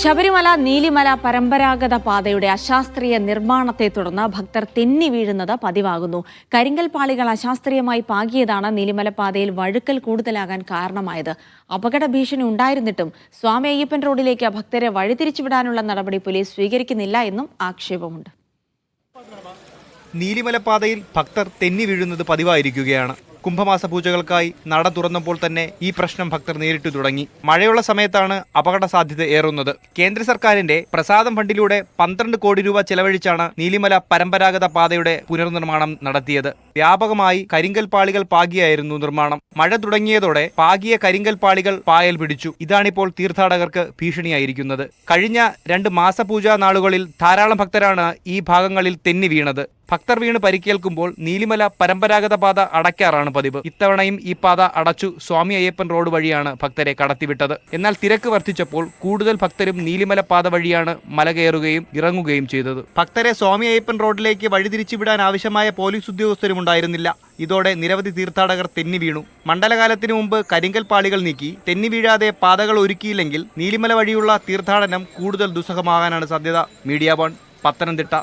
ശബരിമല നീലിമല പരമ്പരാഗത പാതയുടെ അശാസ്ത്രീയ നിർമ്മാണത്തെ തുടർന്ന് ഭക്തർ തെന്നി വീഴുന്നത് പതിവാകുന്നു. കരിങ്കൽ പാളികൾ അശാസ്ത്രീയമായി പാകിയതാണ് നീലിമല പാതയിൽ വഴുക്കൽ കൂടുതലാകാൻ കാരണമായത്. അപകട ഭീഷണി ഉണ്ടായിരുന്നിട്ടും സ്വാമി അയ്യപ്പൻ റോഡിലേക്ക് ഭക്തരെ വഴിതിരിച്ചുവിടാനുള്ള നടപടി പോലീസ് സ്വീകരിക്കുന്നില്ല എന്നും ആക്ഷേപമുണ്ട്. നീലിമല പാതയിൽ ഭക്തർ തെന്നി വീഴുന്നത് പതിവായിരിക്കുകയാണ്. കുംഭമാസ പൂജകൾക്കായി നട തുറന്നപ്പോൾ തന്നെ ഈ പ്രശ്നം ഭക്തർ നേരിട്ടു തുടങ്ങി. മഴയുള്ള സമയത്താണ് അപകട സാധ്യത ഏറുന്നത്. കേന്ദ്ര സർക്കാരിന്റെ പ്രസാദം ഫണ്ടിലൂടെ പന്ത്രണ്ട് കോടി രൂപ ചെലവഴിച്ചാണ് നീലിമല പരമ്പരാഗത പാതയുടെ പുനർനിർമ്മാണം നടത്തിയത്. വ്യാപകമായി കരിങ്കൽ പാളികൾ പാകിയായിരുന്നു നിർമ്മാണം. മഴ തുടങ്ങിയതോടെ പാകിയ കരിങ്കൽ പാളികൾ പായൽ പിടിച്ചു. ഇതാണിപ്പോൾ തീർത്ഥാടകർക്ക് ഭീഷണിയായിരിക്കുന്നത്. കഴിഞ്ഞ രണ്ട് മാസപൂജാ നാളുകളിൽ ധാരാളം ഭക്തരാണ് ഈ ഭാഗങ്ങളിൽ തെന്നി വീണത്. ഭക്തർ വീണ് പരിക്കേൽക്കുമ്പോൾ നീലിമല പരമ്പരാഗത പാത അടയ്ക്കാറാണ് പതിവ്. ഇത്തവണയും ഈ പാത അടച്ചു സ്വാമി അയ്യപ്പൻ റോഡ് വഴിയാണ് ഭക്തരെ കടത്തിവിട്ടത്. എന്നാൽ തിരക്ക് വർദ്ധിച്ചപ്പോൾ കൂടുതൽ ഭക്തരും നീലിമല പാത വഴിയാണ് മല കയറുകയും ഇറങ്ങുകയും ചെയ്തത്. ഭക്തരെ സ്വാമി അയ്യപ്പൻ റോഡിലേക്ക് വഴിതിരിച്ചുവിടാൻ ആവശ്യമായ പോലീസ് ഉദ്യോഗസ്ഥരും ഉണ്ടായിരുന്നില്ല. ഇതോടെ നിരവധി തീർത്ഥാടകർ തെന്നി വീണു. മണ്ഡലകാലത്തിനു മുമ്പ് കരിങ്കൽ പാളികൾ നീക്കി തെന്നി വീഴാതെ പാതകൾ ഒരുക്കിയില്ലെങ്കിൽ നീലിമല വഴിയുള്ള തീർത്ഥാടനം കൂടുതൽ ദുസ്സഹമാകാനാണ് സാധ്യത. Media One Pathanamthitta.